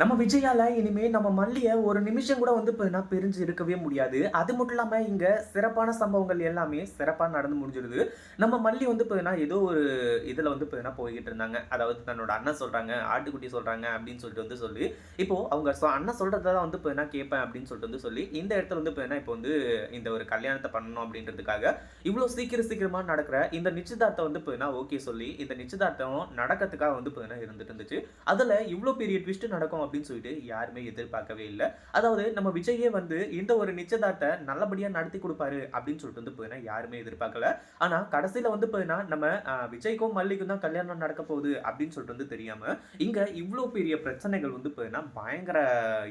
நம்ம விஜயால இனிமே நம்ம மல்லிய ஒரு நிமிஷம் கூட வந்து பார்த்தீங்கன்னா பிரிஞ்சு இருக்கவே முடியாது. அது மட்டும் இல்லாம இங்க சிறப்பான சம்பவங்கள் எல்லாமே சிறப்பா நடந்து முடிஞ்சிருது நம்ம மல்லி வந்து பார்த்தீங்கன்னா ஏதோ ஒரு இதுல வந்து பார்த்தீங்கன்னா போய்கிட்டு இருந்தாங்க. அதாவது தன்னோட அண்ணன் சொல்றாங்க ஆட்டுக்குட்டி சொல்றாங்க அப்படின்னு சொல்லிட்டு வந்து சொல்லி இப்போ அவங்க சொ- அண்ணன் சொல்கிறத தான் வந்து பார்த்தீங்கன்னா கேட்பேன் அப்படின்னு சொல்லிட்டு வந்து சொல்லி இந்த இடத்துல வந்து பார்த்தீங்கன்னா இப்போ வந்து இந்த ஒரு கல்யாணத்தை பண்ணணும் அப்படின்றதுக்காக இவ்வளோ சீக்கிரம் சீக்கிரமா நடக்கிற இந்த நிச்சயதார்த்தம் வந்து பார்த்தீங்கன்னா ஓகே சொல்லி இந்த நிச்சயதார்த்தம் நடக்கிறதுக்காக வந்து பார்த்தீங்கன்னா இருந்துட்டு இருந்துச்சு. அதில் இவ்வளோ பெரிய ட்விஸ்ட் நடக்கும் அப்படின்னு சொல்லிட்டு யாருமே எதிர்பார்க்கவே இல்லை. அதாவது நம்ம விஜயே வந்து இந்த ஒரு நிச்சயதார்த்தை நல்லபடியாக நடத்தி கொடுப்பாரு அப்படின்னு சொல்லிட்டு வந்து போயினா யாருமே எதிர்பார்க்கல. ஆனால் கடைசியில் வந்து பார்த்தீங்கன்னா நம்ம விஜய்க்கும் மல்லிக்கும் தான் கல்யாணம் நடக்க போகுது அப்படின்னு சொல்லிட்டு வந்து தெரியாமல் இங்கே இவ்வளோ பெரிய பிரச்சனைகள் வந்து பார்த்தீங்கன்னா பயங்கர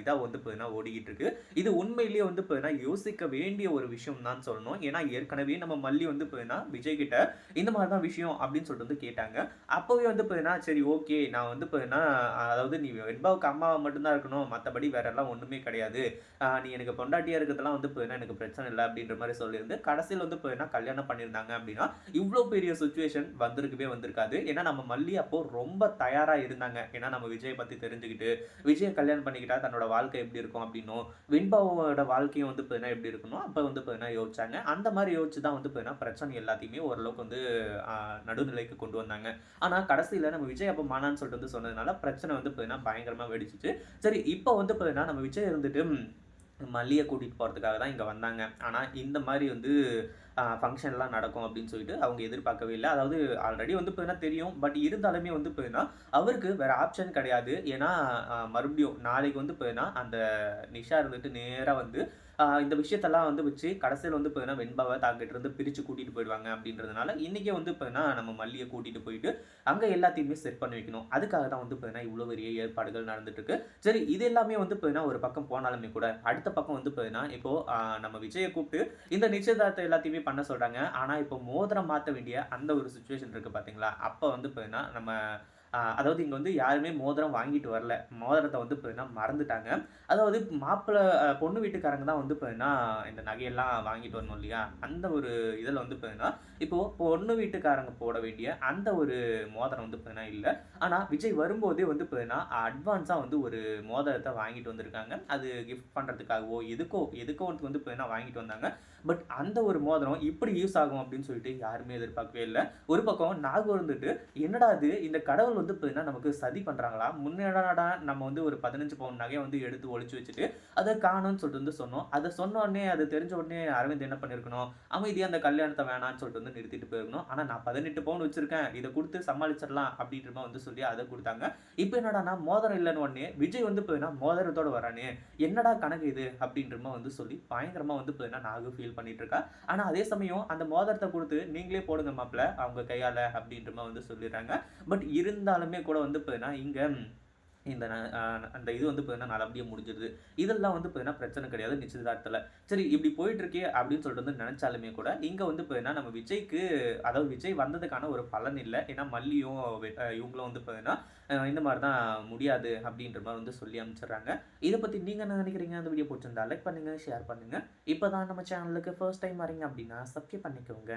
இதாக வந்து பார்த்தீங்கன்னா ஓடிக்கிட்டு இருக்கு. இது உண்மையிலேயே வந்து போயினா யோசிக்க வேண்டிய ஒரு விஷயம் தான் சொல்லணும். ஏன்னா ஏற்கனவே நம்ம மல்லி வந்து பார்த்தீங்கன்னா விஜய் கிட்ட இந்த மாதிரி தான் விஷயம் அப்படின்னு சொல்லிட்டு வந்து கேட்டாங்க. அப்போவே வந்து பார்த்தீங்கன்னா சரி ஓகே நான் வந்து பார்த்தீங்கன்னா அதாவது நீ வெண்பாவுக்கு அம்மாவை மட்டும்தான் இருக்கணும். மற்றபடி வேற எல்லாம் ஒன்றுமே கிடையாது. நீ எனக்கு பொண்டாட்டியாக இருக்கிறதெல்லாம் வந்து போயினா எனக்கு பிரச்சனை இல்லை அப்படின்ற மாதிரி சொல்லியிருந்து கடைசியில் வந்து போயினா கல்யாணம் பண்ணியிருந்தாங்க அப்படின்னா இவ்வளோ பெரிய சுச்சுவேஷன் வந்திருக்கவே வந்திருக்காது. ஏன்னா நம்ம மல்லி அப்போ ரொம்ப தயாராக இருந்தாங்க. ஏன்னா நம்ம விஜயை பற்றி தெரிஞ்சுக்கிட்டு விஜயை கல்யாணம் பண்ணிக்கிட்டா தன்னோட வாழ்க்கை எப்படி இருக்கும் அப்படின்னும் வெண்பாவோட வாழ்க்கையும் வந்து பார்த்தீங்கன்னா எப்படி இருக்கணும் அப்போ வந்து பார்த்தீங்கன்னா யோசிச்சாங்க. அந்த மாதிரி யோசிச்சு தான் வந்து பார்த்தீங்கன்னா பிரச்சனை எல்லாத்தையுமே ஓரளவுக்கு வந்து நடுநிலைக்கு கொண்டு வந்தாங்க. ஆனால் கடைசியில் நம்ம விஜய் அப்போ மானான்னு சொல்லிட்டு வந்து சொன்னதுனால பிரச்சனை வந்து பார்த்தீங்கன்னா பயங்கரமாக வெடிச்சிச்சு சரி இப்போ வந்து பார்த்தீங்கன்னா நம்ம விஜய் இருந்துட்டு மல்லியை கூட்டிகிட்டு போகிறதுக்காக தான் இங்கே வந்தாங்க. ஆனால் இந்த மாதிரி வந்து ஃபங்க்ஷன்லாம் நடக்கும் அப்படின்னு சொல்லிட்டு அவங்க எதிர்பார்க்கவே இல்லை. அதாவது ஆல்ரெடி வந்து பார்த்தீங்கன்னா தெரியும். பட் இருந்தாலுமே வந்து பார்த்தீங்கன்னா அவருக்கு வேறு ஆப்ஷன் கிடையாது. ஏன்னா மறுபடியும் நாளைக்கு வந்து பார்த்தீங்கன்னா அந்த நிஷா இருந்துட்டு நேராக வந்து இந்த விஷயத்தெல்லாம் வந்து வச்சு கடைசியில் வந்து பார்த்தீங்கன்னா வெண்பாவை தாக்கிட்டு இருந்து பிரித்து கூட்டிகிட்டு போயிடுவாங்க அப்படின்றதுனால இன்றைக்கே வந்து பார்த்தீங்கன்னா நம்ம மல்லியை கூட்டிகிட்டு போயிட்டு அங்கே எல்லாத்தையுமே செட் பண்ணி வைக்கணும். அதுக்காக தான் வந்து பார்த்தீங்கன்னா இவ்வளோ பெரிய ஏற்பாடுகள் நடந்துட்டுருக்கு சரி இது எல்லாமே வந்து பார்த்தீங்கன்னா ஒரு பக்கம் போனாலுமே கூட அடுத்த பக்கம் வந்து பார்த்தீங்கன்னா இப்போது நம்ம விஜயை கூப்பிட்டு இந்த நிச்சயதார்த்தம் எல்லாத்தையுமே பண்ண சொல்கிறாங்க ஆனால் இப்போ மோதிரம் மாற்ற வேண்டிய அந்த ஒரு சுச்சுவேஷன் இருக்குது பார்த்தீங்களா அப்போ வந்து பார்த்தீங்கன்னா நம்ம அதாவது இங்கே வந்து யாருமே மோதிரம் வாங்கிட்டு வரல. மோதிரத்தை வந்து பார்த்தீங்கன்னா மறந்துட்டாங்க. அதாவது மாப்பிள்ளை பொண்ணு வீட்டுக்காரங்க தான் வந்து பார்த்தீங்கன்னா இந்த நகையெல்லாம் வாங்கிட்டு வரணும் இல்லையா? அந்த ஒரு இதில் வந்து பார்த்தீங்கன்னா இப்போது பொண்ணு வீட்டுக்காரங்க போட வேண்டிய அந்த ஒரு மோதிரம் வந்து பார்த்தீங்கன்னா இல்லை. ஆனால் விஜய் வரும்போதே வந்து பார்த்தீங்கன்னா அட்வான்ஸாக வந்து ஒரு மோதிரத்தை வாங்கிட்டு வந்திருக்காங்க. அது கிஃப்ட் பண்ணுறதுக்காகவோ எதுக்கோ எதுக்கோ வந்து பார்த்தீங்கன்னா வாங்கிட்டு வந்தாங்க. பட் அந்த ஒரு மோதிரம் இப்படி யூஸ் ஆகும் அப்படின்னு சொல்லிட்டு யாருமே எதிர்பார்க்கவே இல்லை. ஒரு பக்கம் நாகூர் வந்துட்டு என்னடா இது? இந்த கடவுள் வந்து பார்த்தீங்கன்னா நமக்கு சதி பண்ணுறாங்களா முன்னாடா நம்ம வந்து ஒரு பதினஞ்சு பவுன் நகையை வந்து எடுத்து ஒழிச்சு வச்சுட்டு அதை காணும்னு சொல்லிட்டு வந்து சொன்னோம். அதை சொன்ன உடனே அது தெரிஞ்ச உடனே அரவிந்த் என்ன பண்ணியிருக்கணும் அமைதியாக அந்த கல்யாணத்தை வேணாம்னு சொல்லிட்டு வந்து நிறுத்திட்டு போயிருக்கணும். ஆனால் நான் பதினெட்டு பவுன் வச்சிருக்கேன். இதை கொடுத்து சமாளிச்சிடலாம் அப்படின்ற மாதிரி வந்து சொல்லி அதை கொடுத்தாங்க. இப்போ என்னடானா மோதிரம் இல்லைன்னு உடனே விஜய் வந்து போயினா மோதிரத்தோட வரானே. என்னடா கணக்கு இது? அப்படின்ற மாதிரி வந்து சொல்லி பயங்கரமாக வந்து போயினா நாகு ஃபீல் பண்ணிட்டு இருக்கா. ஆனால் அதே சமயம் அந்த மோதிரத்தை கொடுத்து நீங்களே போடுங்க மாப்பிள்ள அவங்க கையால் அப்படின்ற மாதிரி வந்து சொல்லிடுறாங்க. பட் இருந்தாலுமே கூட வந்து பார்த்தீங்கன்னா இங்கே இந்த அந்த இது வந்து பார்த்தீங்கன்னா நல்லபடியாக முடிஞ்சிருது. இதெல்லாம் வந்து பார்த்தீங்கன்னா பிரச்சனை கிடையாது நிச்சயதார்த்தத்தில். சரி இப்படி போயிட்டு இருக்கே அப்படின்னு சொல்லிட்டு வந்து நினைச்சாலுமே கூட இங்கே வந்து பார்த்தீங்கன்னா நம்ம விஜய்க்கு அதாவது விஜய் வந்ததுக்கான ஒரு பலன் இல்லை. ஏன்னா மல்லியும் இவங்களும் வந்து பார்த்தீங்கன்னா இந்த மாதிரி தான் முடியாது அப்படின்ற மாதிரி வந்து சொல்லி அனுப்பிச்சிடுறாங்க. இதை பற்றி நீங்கள் என்ன நினைக்கிறீங்க? அந்த வீடியோ பிடிச்சிருந்தா லைக் பண்ணுங்கள் ஷேர் பண்ணுங்கள் இப்போ தான் நம்ம சேனலுக்கு ஃபர்ஸ்ட் டைம் வரீங்க அப்படின்னா சப்ஸ்கிரைப் பண்ணிக்கோங்க.